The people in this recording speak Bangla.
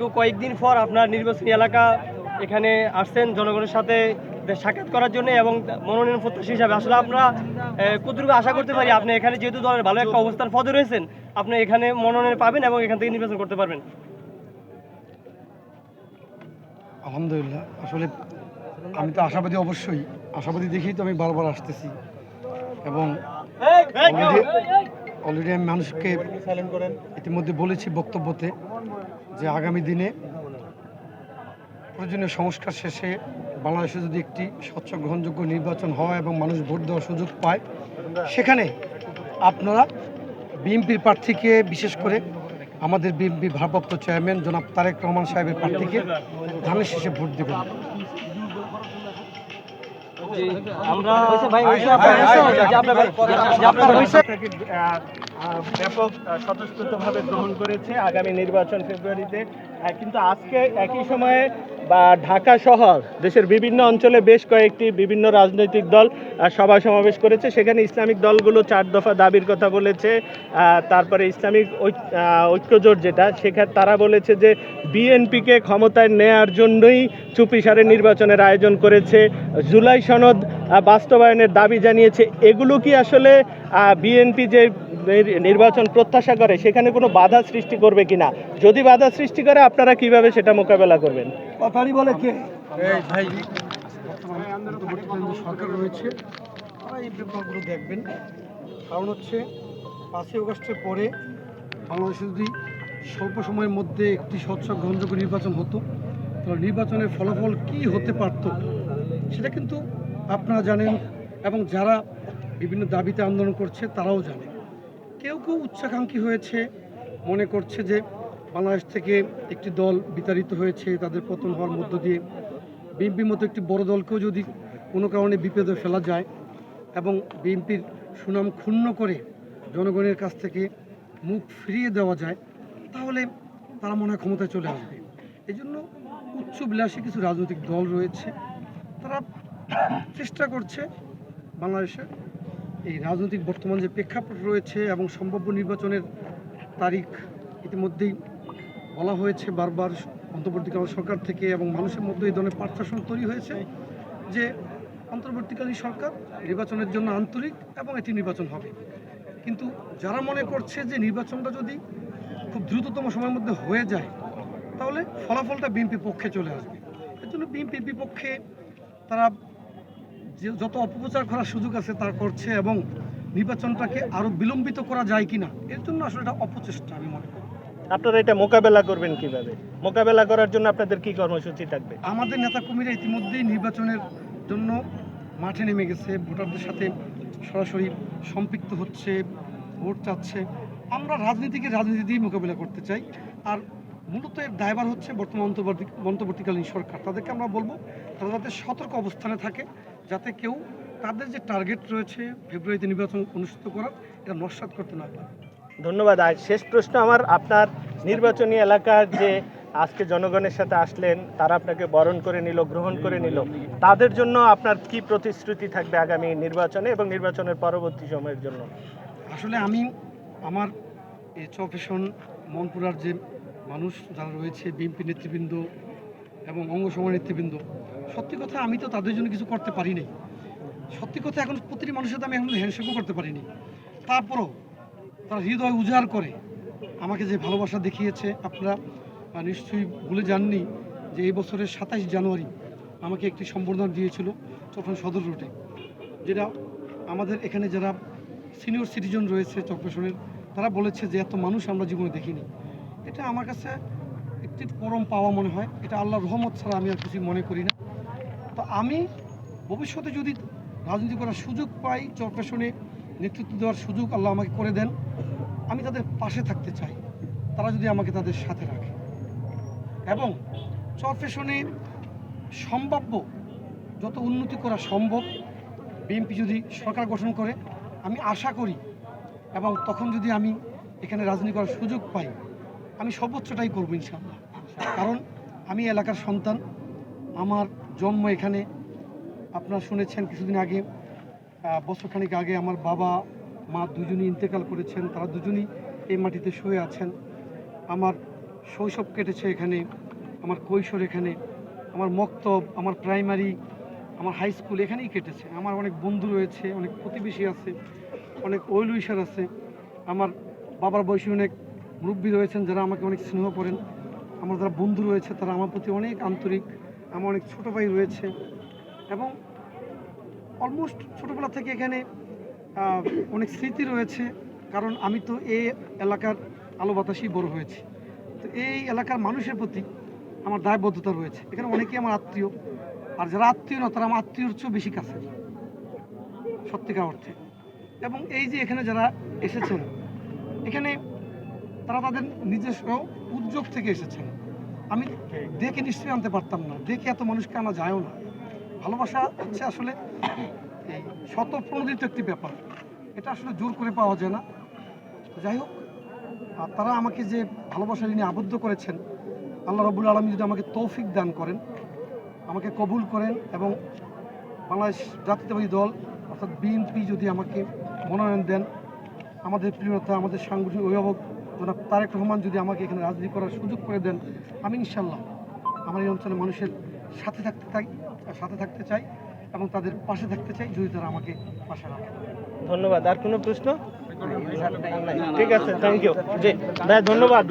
তো কয়েকদিন পর আপনার নির্বাচনী এলাকা এখানে আসছেন জনগণের সাথে সাক্ষাৎ করার জন্য এবং মনোনয়ন প্রত্যাশী হিসাবে। আসলে আমরা কতটুকু আশা করতে পারি আপনি এখানে যেহেতু দলের ভালো একটা অবস্থান পদে রয়েছেন আপনি এখানে মনোনয়ন পাবেন এবং এখান থেকে নির্বাচন করতে পারবেন। আলহামদুলিল্লাহ। আসলে আমি তো আশাবাদী অবশ্যই। আশাবাদী দেখেই তো আমি বারবার আসতেছি। এবং অলরেডি আমি মানুষকে ইতিমধ্যে বলেছি বক্তব্যতে। যে আগামী দিনে প্রয়োজনীয় সংস্কার শেষে বাংলাদেশে যদি একটি স্বচ্ছ গ্রহণযোগ্য নির্বাচন হয় এবং মানুষ ভোট দেওয়ার সুযোগ পায় সেখানে আপনারা বিএনপির প্রার্থীকে বিশেষ করে আমাদের বিএনপি ভারপ্রাপ্ত চেয়ারম্যান জনাব তারেক রহমান সাহেবের প্রার্থীকে ধানের শেষে ভোট দেবেন আমরা ব্যাপক স্বতঃস্ফূর্তভাবে গ্রহণ করেছে আগামী নির্বাচন ফেব্রুয়ারিতে। কিন্তু আজকে একই সময়ে, বা ঢাকা শহর, দেশের বিভিন্ন অঞ্চলে বেশ কয়েকটি বিভিন্ন রাজনৈতিক দল সভা সমাবেশ করেছে। সেখানে ইসলামিক দলগুলো চার দফা দাবির কথা বলেছে। তারপরে ইসলামিক ঐক- ঐক্যজোট যেটা, সেখানে তারা বলেছে যে বিএনপিকে ক্ষমতায় নেয়ার জন্যই চুপিসারে নির্বাচনের আয়োজন করেছে। জুলাই সনদ বাস্তবায়নের দাবি জানিয়েছে। এগুলো কি আসলে বিএনপি যে নির্বাচন প্রত্যাশা করে সেখানে কোনো বাধা সৃষ্টি করবে কিনা? যদি বাধা সৃষ্টি করে আপনারা কীভাবে সেটা মোকাবেলা করবেন? কথারই বলে কে? ভাই বর্তমানে সরকার রয়েছে। তারা এই ব্যাপারগুলো দেখবেন। কারণ হচ্ছে পাঁচই অগস্টের পরে বাংলাদেশে যদি স্বল্প সময়ের মধ্যে একটি স্বচ্ছ গ্রহণযোগ্য নির্বাচন হতো তাহলে নির্বাচনের ফলাফল কি হতে পারত সেটা কিন্তু আপনারা জানেন এবং যারা বিভিন্ন দাবিতে আন্দোলন করছে তারাও জানে। কেউ কেউ উচ্চাকাঙ্ক্ষী হয়েছে, মনে করছে যে বাংলাদেশ থেকে একটি দল বিতাড়িত হয়েছে, তাদের পতন হওয়ার মধ্য দিয়ে বিএনপির মতো একটি বড় দলকেও যদি কোনো কারণে বিপদে ফেলা যায় এবং বিএনপির সুনাম ক্ষুণ্ণ করে জনগণের কাছ থেকে মুখ ফিরিয়ে দেওয়া যায়, তাহলে তারা মনে হয় ক্ষমতায় চলে আসবে। এই জন্য উচ্চ বিলাসী কিছু রাজনৈতিক দল রয়েছে, তারা চেষ্টা করছে বাংলাদেশের এই রাজনৈতিক বর্তমান যে প্রেক্ষাপট রয়েছে এবং সম্ভাব্য নির্বাচনের তারিখ ইতিমধ্যেই বলা হয়েছে বারবার অন্তর্বর্তীকালীন সরকার থেকে এবং মানুষের মধ্যে এই ধরনের পার্থক্য তৈরি হয়েছে যে অন্তর্বর্তীকালীন সরকার নির্বাচনের জন্য আন্তরিক এবং এটি নির্বাচন হবে। কিন্তু যারা মনে করছে যে নির্বাচনটা যদি খুব দ্রুততম সময়ের মধ্যে হয়ে যায়, তাহলে ফলাফলটা বিএনপি পক্ষে চলে আসবে। এর জন্য বিএনপির বিপক্ষে তারা যে যত অপপ্রচার করার সুযোগ আছে তা করছে এবং নির্বাচনটাকে আরও বিলম্বিত করা যায় কিনা এর জন্য আসলে এটা অপচেষ্টা আমি মনে করি। আপনারা এটা মোকাবেলা করবেন কীভাবে? মোকাবেলা করার জন্য আপনাদের কি কর্মসূচি থাকবে? আমাদের নেতাকর্মীরা ইতিমধ্যেই নির্বাচনের জন্য মাঠে নেমে গেছে ভোটারদের সাথে সরাসরি সম্পৃক্ত হচ্ছে ভোট চাচ্ছে। আমরা রাজনীতিকে রাজনীতি দিয়ে মোকাবিলা করতে চাই। আর মূলত এর দায়ভার হচ্ছে বর্তমান অন্তর্বর্তী অন্তর্বর্তীকালীন সরকার। তাদেরকে আমরা বলব তারা যাতে সতর্ক অবস্থানে থাকে। যাতে কেউ তাদের যে টার্গেট রয়েছে ফেব্রুয়ারিতে নির্বাচন অনুষ্ঠিত করার এটা নস্বাত করতে না পারে। ধন্যবাদ। আর শেষ প্রশ্ন আমার আপনার নির্বাচনী এলাকার যে আজকে জনগণের সাথে আসলেন তারা আপনাকে বরণ করে নিল গ্রহণ করে নিল তাদের জন্য আপনার কি প্রতিশ্রুতি থাকবে আগামী নির্বাচনে এবং নির্বাচনের পরবর্তী সময়ের জন্য? আসলে আমি আমার এই চফেশন মনপুরার যে মানুষ যারা রয়েছে বিএনপি নেতৃবৃন্দ এবং অঙ্গ সময় নেতৃবৃন্দ সত্যি কথা, আমি তো তাদের জন্য কিছু করতে পারি নাই সত্যি কথা, এখন প্রতিটি মানুষের সাথে আমি এখন হ্যান্ডশেকও করতে পারিনি। তারপরও তারা হৃদয় উজাড় করে আমাকে যে ভালোবাসা দেখিয়েছে, আপনারা নিশ্চয়ই ভুলে যাননি যে এই বছরের সাতাইশ জানুয়ারি আমাকে একটি সম্বর্ধনা দিয়েছিল চট্টগ্রাম সদর রুটে, যেটা আমাদের এখানে যারা সিনিয়র সিটিজেন রয়েছে চট্টগ্রামের, তারা বলেছে যে এত মানুষ আমরা জীবনে দেখিনি। এটা আমার কাছে একটি পরম পাওয়া মনে হয়। এটা আল্লাহর রহমত ছাড়া আমি আর কিছু মনে করি না। তো আমি ভবিষ্যতে যদি রাজনীতি করার সুযোগ পাই চরপেশনে নেতৃত্ব দেওয়ার সুযোগ আল্লাহ আমাকে করে দেন, আমি তাদের পাশে থাকতে চাই। তারা যদি আমাকে তাদের সাথে রাখে। এবং চরপেশনে সম্ভাব্য যত উন্নতি করা সম্ভব, বিএনপি যদি সরকার গঠন করে, আমি আশা করি এবং তখন যদি আমি এখানে রাজনীতি করার সুযোগ পাই, আমি সর্বোচ্চটাই করব ইনশাআল্লাহ। কারণ আমি এলাকার সন্তান, আমার জন্ম এখানে। আপনারা শুনেছেন কিছুদিন আগে বছরখানেক আগে আমার বাবা, মা দুজনই ইন্তেকাল করেছেন, তারা দুজনই এই মাটিতে শুয়ে আছেন। আমার শৈশব কেটেছে এখানে, আমার কৈশোর এখানে, আমার মক্তব, আমার প্রাইমারি, আমার হাই স্কুল এখানেই কেটেছে। আমার অনেক বন্ধু রয়েছে, অনেক প্রতিবেশী আছে, অনেক ওয়েলউইশার আছে। আমার বাবার বয়সী অনেক মুরব্বী রয়েছেন যারা আমাকে অনেক স্নেহ করেন। আমার যারা বন্ধু রয়েছে তারা আমার প্রতি অনেক আন্তরিক। আমার অনেক ছোটো ভাই রয়েছে এবং অলমোস্ট ছোটোবেলা থেকে এখানে অনেক স্মৃতি রয়েছে। কারণ আমি তো এই এলাকার আলো বাতাসেই বড় হয়েছি। তো এই এলাকার মানুষের প্রতি আমার দায়বদ্ধতা রয়েছে। এখানে অনেকেই আমার আত্মীয়। আর যারা আত্মীয় না, তারা আমার আত্মীয়র চেয়েও বেশি কাছে সত্যিকার অর্থে। এবং এই যে এখানে যারা এসেছেন, এখানে তারা তাদের নিজস্ব উদ্যোগ থেকে এসেছেন। আমি দেখে নিশ্চয়ই আনতে পারতাম না। দেখে এত মানুষকে আনা যায়ও না। ভালোবাসা হচ্ছে আসলে এই শতপ্রণোদিত একটি ব্যাপার। এটা আসলে জোর করে পাওয়া যায় না। যাই হোক, আর তারা আমাকে যে ভালোবাসা ঋণে আবদ্ধ করেছেন, আল্লাহ রবুল আলমী যদি আমাকে তৌফিক দান করেন, আমাকে কবুল করেন এবং বাংলাদেশ জাতীয়তাবাদী দল অর্থাৎ বিএনপি যদি আমাকে মনোনয়ন দেন, আমাদের প্রিয়তা আমাদের সাংগঠনিক অভিভাবক জনাব তারেক রহমান যদি আমাকে এখানে রাজনীতি করার সুযোগ করে দেন আমি ইনশাল্লাহ আমার এই অঞ্চলের মানুষের সাথে থাকতে চাই সাথে থাকতে চাই এবং তাদের পাশে থাকতে চাই যদি তারা আমাকে পাশে রাখে। ধন্যবাদ। আর কোনো প্রশ্ন? ঠিক আছে থ্যাংক ইউ জি ভাই ধন্যবাদ।